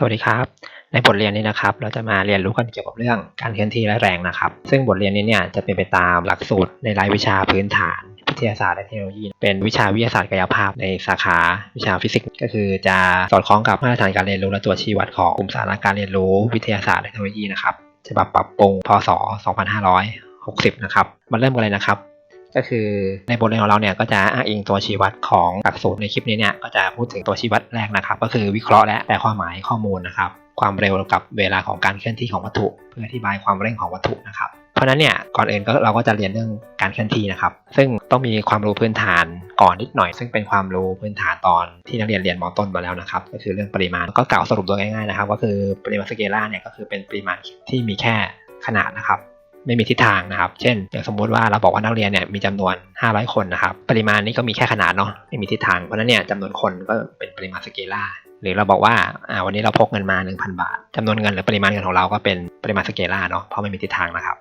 สวัสดีครับ ในบทเรียนนี้นะครับ เราจะมาเรียนรู้กันเกี่ยวกับเรื่องการเคลื่อนที่และแรงนะครับ ซึ่งบทเรียนนี้เนี่ยจะเป็นไปตามหลักสูตรในรายวิชาพื้นฐาน วิทยาศาสตร์และเทคโนโลยี เป็นวิชาวิทยาศาสตร์กายภาพในสาขาวิชาฟิสิกส์ก็คือจะสอดคล้องกับมาตรฐานการเรียนรู้และตัวชี้วัดของกลุ่มสาระการเรียนรู้ วิทยาศาสตร์และเทคโนโลยีนะครับฉบับปรับปรุงพศ 2560 นะครับมาเริ่มกันเลยนะครับ ก็คือในบทเรียนของเราเนี่ยก็จะอ้างอิงตัวชี้วัดของหลักสูตรในคลิปนี้เนี่ยก็จะพูดถึงตัวชี้วัดแรกนะครับ ก็คือวิเคราะห์และแปลความหมายข้อมูลนะครับ ความเร็วกับเวลาของการเคลื่อนที่ของวัตถุ เพื่ออธิบายความเร่งของวัตถุนะครับเพราะฉะนั้นเนี่ยก่อนอื่นก็เราก็จะเรียนเรื่องการเคลื่อนที่นะครับ ซึ่งต้องมีความรู้พื้นฐานก่อนนิดหน่อย ซึ่งเป็นความรู้พื้นฐานตอนที่นักเรียนเรียนมต้นมาแล้วนะครับ ก็คือเรื่องปริมาณก็กล่าวสรุปโดยง่ายๆนะครับ ก็คือปริมาณสเกลาร์เนี่ยก็คือเป็นปริมาณที่มีแค่ขนาดนะครับ ไม่มีทิศทางนะครับ เช่น อย่างสมมุติว่าเราบอกว่านักเรียนเนี่ยมีจำนวน 500 คนนะครับ ปริมาณนี้ก็มีแค่ขนาดเนาะ ไม่มีทิศทาง เพราะนั้นเนี่ยจำนวนคนก็เป็นปริมาณสเกลาหรือเราบอกว่าอ่าวันนี้เราพกเงินมา 1,000 บาทจำนวนเงินหรือปริมาณเงินของเราก็เป็นปริมาณสเกลาเนาะ เพราะไม่มีทิศทางนะครับ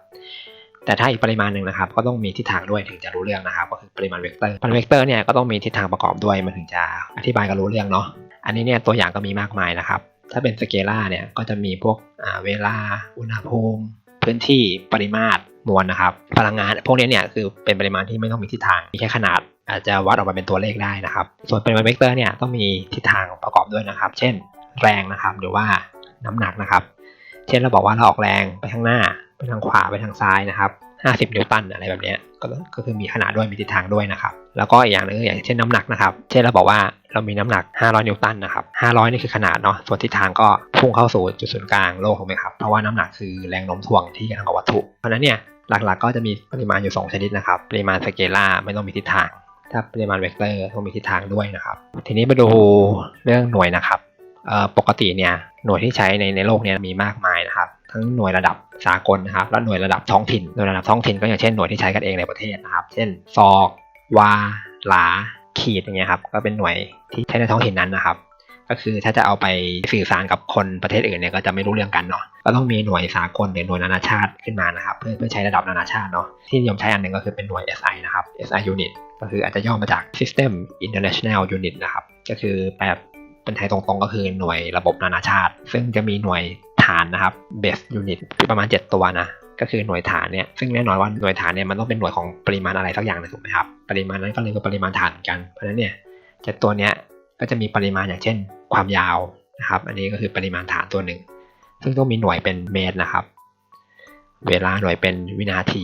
แต่ถ้าอีกปริมาณหนึ่งนะครับ ก็ต้องมีทิศทางด้วยถึงจะรู้เรื่องนะครับ ก็คือปริมาณเวกเตอร์ปริมาณเวกเตอร์เนี่ยก็ต้องมีทิศทางประกอบด้วยมันถึงจะอธิบายกันรู้เรื่องเนาะ อันนี้เนี่ยตัวอย่างก็มีมากมายนะครับ ถ้าเป็นสเกลาเนี่ยก็จะมีพวกอ่าเวลา อุณหภูมิ พื้นที่ปริมาตรมวลนะครับ พลังงานพวกนี้เนี่ยคือเป็นปริมาณที่ไม่ต้องมีทิศทางมีแค่ขนาดอาจจะวัดออกมาเป็นตัวเลขได้นะครับ ส่วนปริมาณเวกเตอร์เนี่ยต้องมีทิศทางประกอบด้วยนะครับ เช่นแรงนะครับหรือว่าน้ำหนักนะครับ เช่นเราบอกว่าเราออกแรงไปข้างหน้า ไปทางขวาไปทางซ้ายนะครับ 50 นิวตันอะไรแบบนี้ก็คือมีขนาดด้วยมีทิศทางด้วยนะครับ แล้วก็อีกอย่างหนึงอย่างเช่นน้ำหนักนะครับ เช่นเราบอกว่าเรามีน้ำหนัก 500 นิวตันนะครับ 500 นี่คือขนาดเนาะส่วนทิศทางก็พุ่งเข้าสู่จุดศูนย์กลางโลกถูกไหมครับเพราะว่าน้ำหนักคือแรงโน้มถ่วงที่กระทำกับวัตถุเพราะนั้นเนี่ยหลักๆ ก็จะมีปริมาณอยู่ 2 ชนิดนะครับปริมาณสเกลาไม่ต้องมีทิศทาง ถ้าปริมาณเวกเตอร์ต้องมีทิศทางด้วยนะครับทีนี้มาดูเรื่องหน่วยนะครับปกติเนี่ยหน่วยที่ใช้ในในโลกเนี่ยมีมากมายนะครับ ทั้งหน่วยระดับสากลนะครับ และหน่วยระดับท้องถิ่นหน่วยระดับท้องถิ่นก็อย่างเช่นหน่วยที่ใช้กันเองในประเทศนะครับ เช่นซอกวาหลา ขีดอย่างเงี้ยครับ ก็เป็นหน่วยที่ใช้ในท้องถิ่นนั้นนะครับ ก็คือถ้าจะเอาไปสื่อสารกับคนประเทศอื่นเนี่ยก็จะไม่รู้เรื่องกันเนาะ ก็ต้องมีหน่วยสากลหรือหน่วยนานาชาติขึ้นมานะครับ เพื่อเพื่อใช้ระดับนานาชาติเนาะ ที่นิยมใช้อันหนึ่งก็คือเป็นหน่วย SI นะครับ SI unit ก็คืออาจจะย่อมาจาก System International Unit นะครับ ก็คือแปลเป็นไทยตรงๆ ก็คือหน่วยระบบนานาชาติ ซึ่งจะมีหน่วย ฐานนะครับ Base Unit ประมาณ 7 ตัวนะก็คือหน่วยฐานเนี่ยซึ่งแน่นอนว่าหน่วยฐานเนี่ยมันต้องเป็นหน่วยของปริมาณอะไรสักอย่างนึงถูกไหมครับปริมาณนั้นก็เลยคือปริมาณฐานกันเพราะฉะนั้นเนี่ยเจ็ดตัวเนี้ยก็จะมีปริมาณอย่างเช่น ความยาวนะครับ อันนี้ก็คือปริมาณฐานตัวหนึ่ง ซึ่งต้องมีหน่วยเป็นเมตรนะครับ เวลาหน่วยเป็นวินาที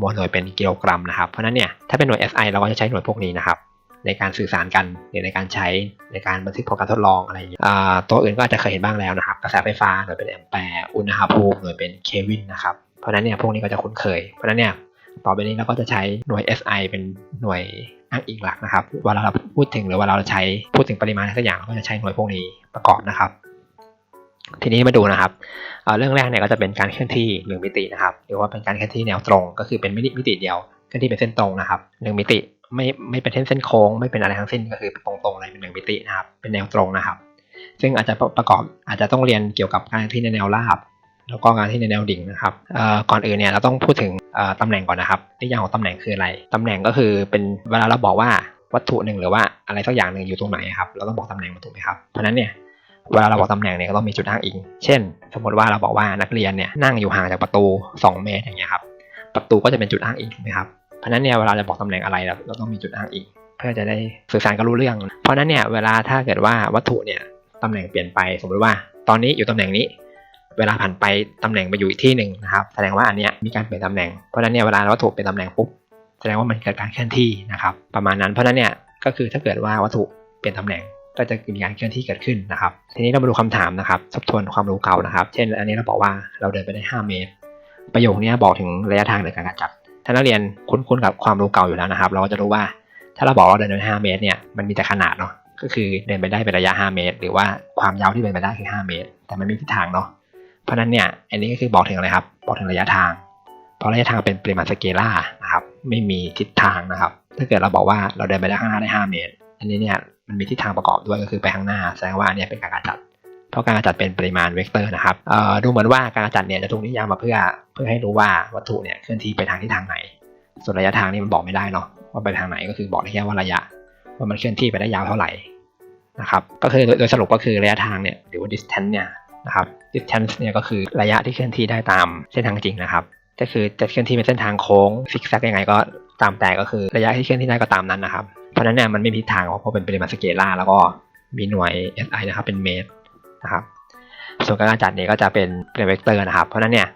มวลหน่วยเป็นกิโลกรัมนะครับเพราะฉะนั้นเนี่ยถ้าเป็นหน่วย SI เราก็จะใช้หน่วยพวกนี้นะครับ ในการสื่อสารกันหรือในการใช้ในการบันทึกผลการทดลองอะไรอย่างเงี้ยตัวอื่นก็อาจจะเคยเห็นบ้างแล้วนะครับกระแสไฟฟ้าหน่วยเป็นแอมแปร์อุณหภูมิหน่วยเป็นเควินนะครับเพราะนั้นเนี่ยพวกนี้ก็จะคุ้นเคย เพราะนั้นเนี่ยต่อไปนี้เราก็จะใช้หน่วย SI เป็นหน่วยอ้างอิงหลักนะครับเวลาเราพูดถึงหรือเวลาเราใช้พูดถึงปริมาณอะไรสักอย่างเราก็จะใช้หน่วยพวกนี้ประกอบนะครับ ทีนี้มาดูนะครับเเรื่องแรกเนี่ยก็จะเป็นการเคลื่อนที่หนึ่งมิตินะครับหรือว่าเป็นการเคลื่อนที่แนวตรง ก็คือเป็นมิติมิติเดียวเคลื่อนที่เป็นเส้นตรงนะครับหนึ่งมิติ ไม่ไม่เป็นเส้นเส้นโค้งไม่เป็นอะไรทั้งสิ้นก็คือตรงๆเลยเป็นหนึ่งมิตินะครับ เป็นแนวตรงนะครับ ซึ่งอาจจะประกอบอาจจะต้องเรียนเกี่ยวกับการเคลื่อนที่ในแนวราบแล้วก็การที่ในแนวดิ่งนะครับก่อนอื่นเนี่ยเราต้องพูดถึงตำแหน่งก่อนนะครับนิยามของตำแหน่งคืออะไรตำแหน่งก็คือเป็นเวลาเราบอกว่าวัตถุหนึ่งหรือว่าอะไรสักอย่างหนึ่งอยู่ตรงไหนครับเราต้องบอกตำแหน่งมันถูกไหมครับเพราะฉะนั้นเนี่ยเวลาเราบอกตำแหน่งเนี่ยก็ต้องมีจุดอ้างอิง เช่น สมมติว่าเราบอกว่านักเรียนเนี่ยนั่งอยู่ห่างจากประตู 2 เมตรอย่างเงี้ยครับประตูก็จะเป็นจุดอ้างอิงถูกไหมครับ เพราะนั้นเนี่ยเวลาจะบอกตำแหน่งอะไรเราเราต้องมีจุดอ้างอิงเพื่อจะได้สื่อสารกันรู้เรื่อง เพราะนั้นเนี่ยเวลาถ้าเกิดว่าวัตถุเนี่ยตำแหน่งเปลี่ยนไปสมมติว่าตอนนี้อยู่ตำแหน่งนี้ เวลาผ่านไปตำแหน่งไปอยู่อีกที่หนึ่งนะครับแสดงว่าอันเนี้ยมีการเปลี่ยนตำแหน่งเพราะนั้นเนี่ยเวลาวัตถุเปลี่ยนตำแหน่งปุ๊บแสดงว่ามันเกิดการเคลื่อนที่นะครับประมาณนั้นเพราะนั้นเนี่ยก็คือถ้าเกิดว่าวัตถุเปลี่ยนตำแหน่งก็จะมีการเคลื่อนที่เกิดขึ้นนะครับ ทีนี้เรามาดูคำถามนะครับทบทวนความรู้เก่านะครับ เช่น อันนี้เราบอกว่าเราเดินไปได้ 5 เมตร ประโยคนี้บอกถึงระยะทางในการจัด ถ้านักเรียนคุ้นๆกับความรู้เก่าอยู่แล้วนะครับ เราก็จะรู้ว่าถ้าเราบอกว่าเราเดินไป5เมตรเนี่ยมันมีแต่ขนาดเนาะก็คือเดินไปได้เป็นระยะ 5 เมตร หรือว่าความยาวที่เป็นไปได้คือ 5 เมตร แต่มันไม่มีทิศทางเนาะเพราะนั้นเนี่ยอันนี้ก็คือบอกถึงอะไรครับบอกถึงระยะทาง เพราะระยะทางเป็นปริมาณสเกลาร์นะครับไม่มีทิศทางนะครับ ถ้าเกิดเราบอกว่าเราเดินไปได้ข้างหน้าได้ 5 เมตร อันนี้เนี่ยมันมีทิศทางประกอบด้วยก็คือไปข้างหน้าแสดงว่าอันเนี้ยเป็นการกระจัด เพราะการกระจัดเป็นปริมาณเวกเตอร์นะครับดูเหมือนว่าการกระจัดเนี่ยจะถูกนิยามมาเพื่อเพื่อให้รู้ว่าวัตถุเนี่ยเคลื่อนที่ไปทางทิศทางไหน ส่วนระยะทางนี่มันบอกไม่ได้เนาะว่าไปทางไหนก็คือบอกได้แค่ว่าระยะว่ามันเคลื่อนที่ไปได้ยาวเท่าไหร่นะครับก็คือโดยสรุปก็คือระยะทางเนี่ยหรือว่า distance เนี่ยนะครับ distance เนี่ยก็คือระยะที่เคลื่อนที่ได้ตามเส้นทางจริงนะครับก็คือจะเคลื่อนที่เป็นเส้นทางโค้งซิกแซกยังไงก็ตามแต่ก็คือระยะที่เคลื่อนที่ได้ก็ตามนั้นนะครับ เพราะนั้นเนี่ยมันไม่มีทิศทางเพราะเป็นปริมาณสเกลาร์แล้วก็มีหน่วย SI นะครับเป็นเมตร นะครับส่วนการจัดเนี่ยก็จะเป็นเป็นเวกเตอร์นะครับ เพราะนั้นเนี่ย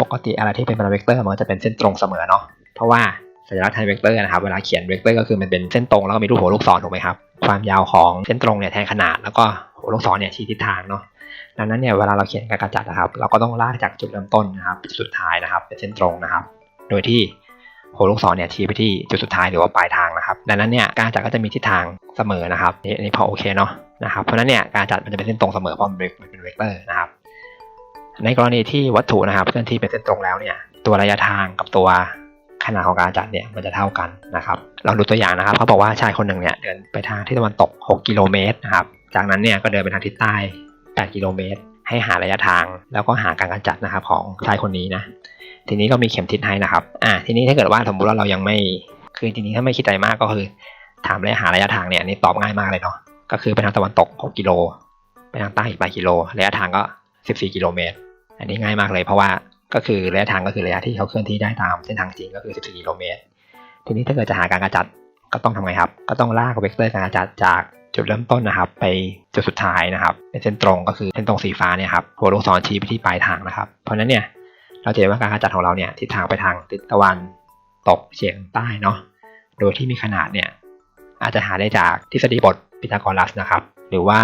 ปกติอะไรที่เป็นเป็นเวกเตอร์มันก็จะเป็นเส้นตรงเสมอเนาะเพราะว่าสัญลักษณ์ทางเวกเตอร์นะครับเวลาเขียนเวกเตอร์ก็คือมันเป็นเส้นตรงแล้วก็มีรูปหัวลูกศรถูกไหมครับความยาวของเส้นตรงเนี่ยแทนขนาดแล้วก็หัวลูกศรเนี่ยชี้ทิศทางเนาะดังนั้นเนี่ยเวลาเราเขียนการจัดนะครับ เราก็ต้องลากจากจุดเริ่มต้นนะครับสุดท้ายนะครับ เป็นเส้นตรงนะครับ โดยที่หัวลูกศรเนี่ยชี้ไปที่จุดสุดท้ายหรือว่าปลายทางนะครับ ดังนั้นเนี่ยการจัดก็จะมีทิศทางเสมอนะครับนี่นี่พอโอเคเนาะ นะครับเพราะนั้นเนี่ยการจัดมันจะเป็นเส้นตรงเสมอเพราะมันเป็นเวกเตอร์นะครับ ในกรณีที่วัตถุนะครับเคลื่อนที่เป็นเส้นตรงแล้วเนี่ยตัวระยะทางกับตัวขนาดของการจัดเนี่ยมันจะเท่ากันนะครับเราดูตัวอย่างนะครับเขาบอกว่าชายคนหนึ่งเนี่ยเดินไปทางทิศตะวันตก 6 กิโลเมตรนะครับจากนั้นเนี่ยก็เดินไปทางทิศใต้ 8 กิโลเมตร ให้หาระยะทาง แล้วก็หาการกำจัดนะครับของชายคนนี้นะทีนี้ก็มีเข็มทิศให้นะครับอ่าทีนี้ถ้าเกิดว่าสมมติว่าเรายังไม่คือทีนี้ถ้าไม่คิดอะไรมากก็คือ ถามระยะหาระยะทางเนี่ยอันนี่ตอบง่ายมากเลยเนาะ ก็คือไปทางตะวันตก 6 กิโล ไปทางใต้อีก8กิโล ระยะทางก็ 14 กิโลเมตร อันนี้ง่ายมากเลยเพราะว่าก็คือระยะทางก็คือระยะที่เขาเคลื่อนที่ได้ตามเส้นทางจริงก็คือ 14 กิโลเมตร ทีนี้ถ้าเกิดจะหาการกระจัดก็ต้องทำไงครับ ก็ต้องลากเวกเตอร์การกระจัดจากจุดเริ่มต้นนะครับ ไปจุดสุดท้ายนะครับเป็นเส้นตรงก็คือเส้นตรงสีฟ้าเนี่ยครับหัวลูกศรชี้ไปที่ปลายทางนะครับ เพราะฉะนั้นเนี่ยเราจะเห็นว่าการกระจัดของเราเนี่ยทิศทางไปทางทิศตะวันตกเฉียงใต้เนาะโดยที่มีขนาดเนี่ย อาจจะหาได้จากทฤษฎีบทพีทาโกรัสนะครับ หรือว่า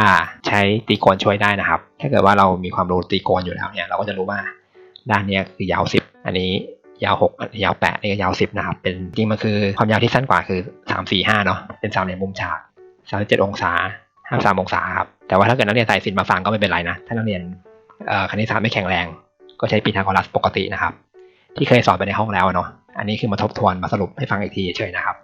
ใช้ตรีโกณช่วยได้นะครับ ถ้าเกิดว่าเรามีความรู้ตรีโกณอยู่แล้วเนี่ยเราก็จะรู้ว่าด้านนี้คือยาว 10 อันนี้ยาว 6 อันนี้ยาว8นี่ก็ยาว 10 นะครับ เป็นจริงมันคือความยาวที่สั้นกว่าคือ 3 4 5 เนาะเป็นสามเหลี่ยมมุมฉาก37 องศา53องศาครับ แต่ว่าถ้าเกิดนักเรียนสายศิลป์มาฟังก็ไม่เป็นไรนะ ถ้านักเรียนเอ่อคณิตศาสตร์ไม่แข็งแรง ก็ใช้พีทาโกรัสปกตินะครับ ที่เคยสอนไปในห้องแล้วเนาะ อันนี้คือมาทบทวนมาสรุปให้ฟังอีกทีเฉยนะครับ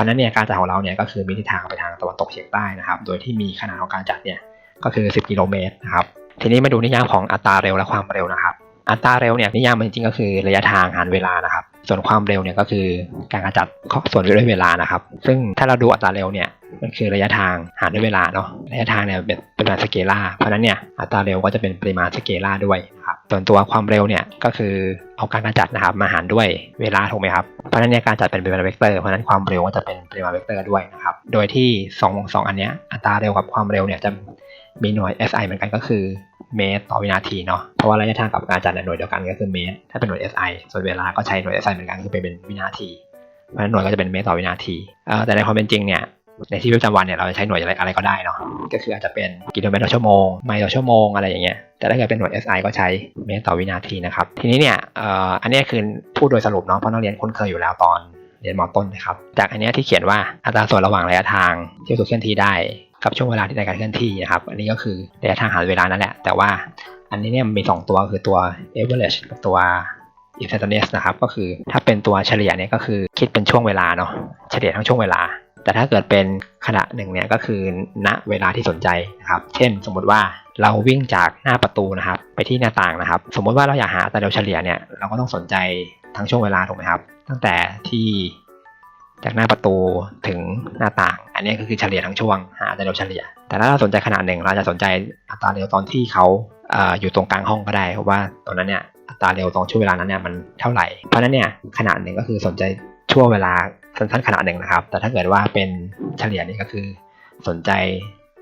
ราะนั้นเนี่ยการจัดของเราเนี่ยก็คือมีทิศทางไปทางตะวันตกเฉียงใต้นะครับ โดยที่มีขนาดของการจัดเนี่ยก็คือ 10 กิโลเมตรนะครับ ทีนี้มาดูนิยามของอัตราเร็วและความเร็วนะครับ อัตราเร็วเนี่ยนิยามมันจริงๆก็คือระยะทางหารเวลานะครับ ส่วนความเร็วเนี่ยก็คือการกระจัดส่วนด้วยเวลานะครับ ซึ่งถ้าเราดูอัตราเร็วเนี่ยมันคือระยะทางหารด้วยเวลาเนาะระยะทางเนี่ยเป็นปริมาณสเกลาเพราะนั้นเนี่ยอัตราเร็วก็จะเป็นปริมาณสเกลาด้วยครับส่วนตัวความเร็วเนี่ยก็คือเอาการกระจัดนะครับมาหารด้วยเวลาถูกไหมครับเพราะนั้นเนี่ยการจัดเป็นปริมาณเวกเตอร์เพราะฉะนั้นความเร็วก็จะเป็นปริมาณเวกเตอร์ด้วยนะครับโดยที่2องสองอันเนี้ยอัตราเร็วกับความเร็วเนี่ยจะมีหน่วย SI เหมือนกันก็คือ เมตรต่อวินาทีเนาะ เพราะว่าระยะทางกับการจัดหน่วยเดียวกันก็คือเมตร ถ้าเป็นหน่วย SI ส่วนเวลาก็ใช้หน่วย SI เหมือนกันคือเป็นวินาที เพราะฉะนั้นหน่วยก็จะเป็นเมตรต่อวินาทีอ่อแต่ในความเป็นจริงเนี่ยในชีวิตประจำวันเนี่ยเราจะใช้หน่วยอะไรอะไรก็ได้เนาะ ก็คืออาจจะเป็นกิโลเมตรต่อชั่วโมง ไมล์ต่อชั่วโมงอะไรอย่างเงี้ย แต่ถ้าเกิดเป็นหน่วย SI ก็ใช้เมตรต่อวินาทีนะครับ ทีนี้เนี่ยอ่ออันนี้คือพูดโดยสรุปเนาะ เพราะนักเรียนคุ้นเคยอยู่แล้วตอนเรียนมต้นนะครับ จากอันนี้ที่เขียนว่าอัตราส่วนระหว่างระยะทางที่ถูกเคลื่อนที่ได้ กับช่วงเวลาที่ในการเคลื่อนที่นะครับ อันนี้ก็คือระยะทางหารเวลานั่นแหละ แต่ว่าอันนี้เนี่ยมี 2 ตัวคือตัว average กับตัว instantaneous นะครับ ก็คือถ้าเป็นตัวเฉลี่ยเนี่ยก็คือคิดเป็นช่วงเวลาเนาะเฉลี่ยทั้งช่วงเวลา แต่ถ้าเกิดเป็นขณะหนึ่งเนี่ยก็คือณเวลาที่สนใจนะครับ เช่น สมมติว่าเราวิ่งจากหน้าประตูนะครับ ไปที่หน้าต่างนะครับ สมมติว่าเราอยากหาอัตราเร็วเฉลี่ยเนี่ยเราก็ต้องสนใจทั้งช่วงเวลาถูกไหมครับ ตั้งแต่ที่ จากหน้าประตูถึงหน้าต่าง อันนี้ก็คือเฉลี่ยทั้งช่วงหาอัตราเร็วเฉลี่ย แต่ถ้าเราสนใจขนาดหนึ่งเราจะสนใจอัตราเร็วตอนที่เขาอยู่ตรงกลางห้องก็ได้เพราะว่าตอนนั้นเนี่ยอัตราเร็วตรงช่วงเวลานั้นเนี่ยมันเท่าไหร่ เพราะนั้นเนี่ยขนาดหนึ่งก็คือสนใจช่วงเวลาสั้นๆขนาดหนึ่งนะครับ แต่ถ้าเกิดว่าเป็นเฉลี่ยนี่ก็คือสนใจ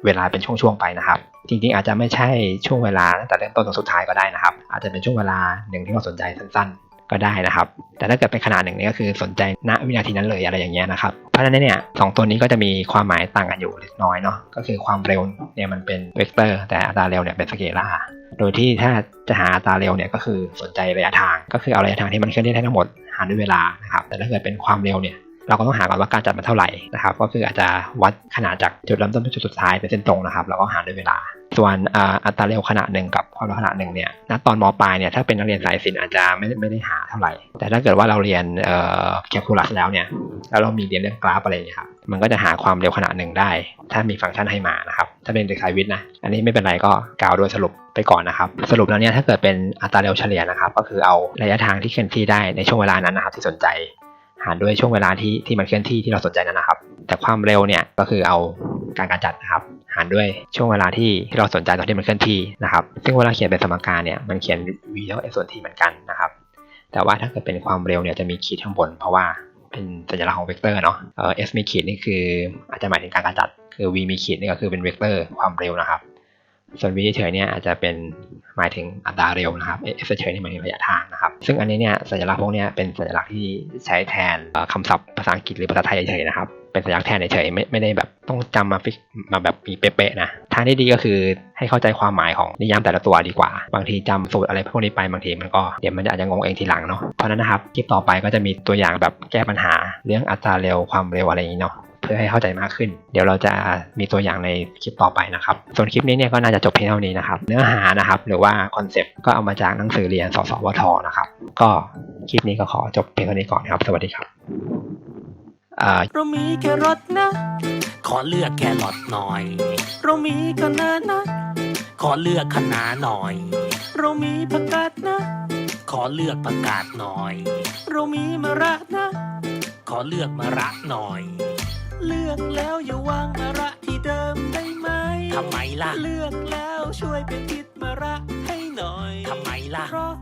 เวลาเป็นช่วงๆไปนะครับ จริงๆ อาจจะไม่ใช่ช่วงเวลาตั้งแต่เริ่มต้นจนสุดท้ายก็ได้นะครับ อาจจะเป็นช่วงเวลาหนึ่งที่เราสนใจสั้นๆ ก็ได้นะครับ แต่ถ้าเกิดเป็นขนาดหนึ่งนี่ก็คือสนใจณวินาทีนั้นเลยอะไรอย่างเงี้ยนะครับ เพราะฉะนั้นเนี่ยสองตัวนี้ก็จะมีความหมายต่างกันอยู่เล็กน้อยเนาะ ก็คือความเร็วเนี่ยมันเป็นเวกเตอร์ แต่อัตราเร็วเนี่ยเป็นสเกลาร์โดยที่ถ้าจะหาอัตราเร็วเนี่ยก็คือสนใจระยะทาง ก็คือเอาระยะทางที่มันเคลื่อนที่ได้ทั้งหมดหารด้วยเวลานะครับ แต่ถ้าเกิดเป็นความเร็วเนี่ยเราก็ต้องหาก่อนว่าการจัดมันเท่าไหร่นะครับ ก็คืออาจจะวัดขนาดจากจุดเริ่มต้นไปจุดสุดท้ายเป็นเส้นตรงนะครับ แล้วก็หารด้วยเวลา ส่วนอัตราเร็วขนาดหนึ่งกับความเร็วขนาดหนึ่งเนี่ยณตอนมปลายเนี่ยถ้าเป็นนักเรียนสายศิลป์อาจจะไม่ได้ไม่ได้หาเท่าไหร่ แต่ถ้าเกิดว่าเราเรียนแคลคูลัสแล้วเนี่ยแล้วเรามีเรียนเรื่องกราฟอะไรเงี้ยครับมันก็จะหาความเร็วขนาดหนึ่งได้ ถ้ามีฟังก์ชันให้มานะครับ ถ้าเป็นเด็กสายวิทย์นะ อันนี้ไม่เป็นไรก็กล่าวโดยสรุปไปก่อนนะครับ สรุปแล้วเนี่ยถ้าเกิดเป็นอัตราเร็วเฉลี่ยนะครับ ก็คือเอาระยะทางที่เคลื่อนที่ได้ในช่วงเวลานั้นนะครับ ที่สนใจ หารด้วยช่วงเวลาที่ที่มันเคลื่อนที่ที่เราสนใจนั้นนะครับ แต่ความเร็วเนี่ยก็คือเอาการการจัดนะครับารด้วยช่วงเวลาที่ที่เราสนใจตอนที่มันเคลื่อนที่นะครับ ซึ่งเวลาเขียนเป็นสมการเนี่ยมันเขียน v เท่า s ส่วน t เหมือนกันนะครับ แต่ว่าถ้าเกิดเป็นความเร็วเนี่ยจะมีขีดข้างบน เพราะว่าเป็นสัญลักษณ์ของเวกเตอร์เนาะเออ s มีขีดนี่คืออาจจะหมายถึงการกระจัด คือ v มีขีดนี่ก็คือเป็นเวกเตอร์ความเร็วนะครับ ส่วน v เฉยเนี่ยอาจจะเป็นหมายถึงอัตราเร็วนะครับ s เฉยนี่หมายถึงระยะทางนะครับ ซึ่งอันนี้เนี่ยสัญลักษณ์พวกนี้เป็นสัญลักษณ์ที่ใช้แทนเอ่อคำศัพท์ภาษาอังกฤษหรือภาษาไทยเฉยๆนะครับ เป็นสัญลักษณ์แทนเฉยๆไม่ไม่ได้แบบต้องจำมาฟิกมาแบบมีเป๊ะๆนะทางที่ดีก็คือให้เข้าใจความหมายของนิยามแต่ละตัวดีกว่า บางทีจำสูตรอะไรพวกนี้ไปบางทีมันก็เดี๋ยวมันอาจจะงงเองทีหลังเนาะเพราะฉะนั้นนะครับคลิปต่อไปก็จะมีตัวอย่างแบบแก้ปัญหาเรื่องอัตราเร็วความเร็วอะไรอย่างนี้เนาะเพื่อให้เข้าใจมากขึ้น เดี๋ยวเราจะมีตัวอย่างในคลิปต่อไปนะครับ ส่วนคลิปนี้เนี่ยก็น่าจะจบเพียงเท่านี้นะครับ เนื้อหานะครับ หรือว่าคอนเซปต์ก็เอามาจากหนังสือเรียนสสวทนะครับ ก็คลิปนี้ก็ขอจบเพียงเท่านี้ก่อนครับ สวัสดีครับ อ่าเรามีแครอทนะ ขอเลือกแครอทหน่อย เรามีคะน้านะ ขอเลือกคะน้าหน่อย เรามีผักกาดนะ ขอเลือกผักกาดหน่อย เรามีมะระนะ ขอเลือกมะระหน่อย เลือกแล้วอย่าวางมะระที่เดิมได้ไหมทำไมล่ะ เลือกแล้วช่วยเป็นทิศมะระให้หน่อย ทำไมล่ะ เพราะ